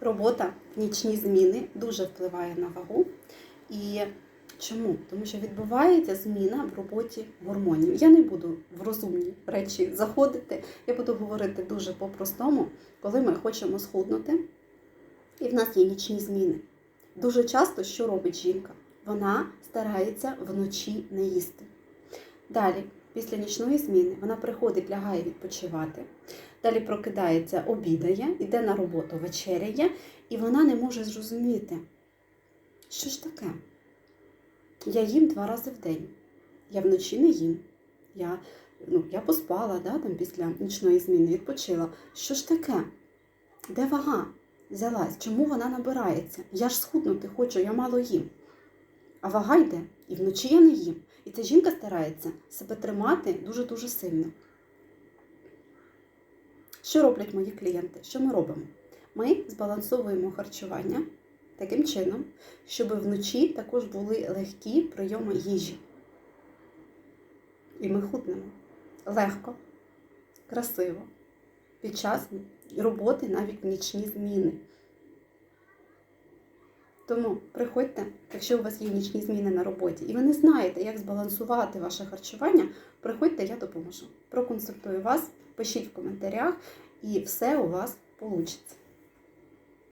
робота, нічні зміни дуже впливає на вагу. І чому? Тому що відбувається зміна в роботі гормонів. Я не буду в розумні речі заходити. Я буду говорити дуже по-простому, коли ми хочемо схуднути, і в нас є нічні зміни. Дуже часто що робить жінка? Вона старається вночі не їсти. Далі, після нічної зміни, вона приходить, лягає відпочивати. Далі прокидається, обідає, йде на роботу, вечеряє, і вона не може зрозуміти, що ж таке. Я їм два рази в день. Я вночі не їм. Я, ну, я поспала да, там, після нічної зміни, відпочила. Що ж таке? Де вага взялась? Чому вона набирається? Я ж схуднути хочу, я мало їм. А вага йде, і вночі я не їм. І ця жінка старається себе тримати дуже-дуже сильно. Що роблять мої клієнти? Що ми робимо? Ми збалансовуємо харчування таким чином, щоб вночі також були легкі прийоми їжі. І ми худнемо легко, красиво, під час роботи навіть в нічні зміни. Тому приходьте, якщо у вас є нічні зміни на роботі, і ви не знаєте, як збалансувати ваше харчування, приходьте, я допоможу. Проконсультую вас, пишіть в коментарях, і все у вас вийде.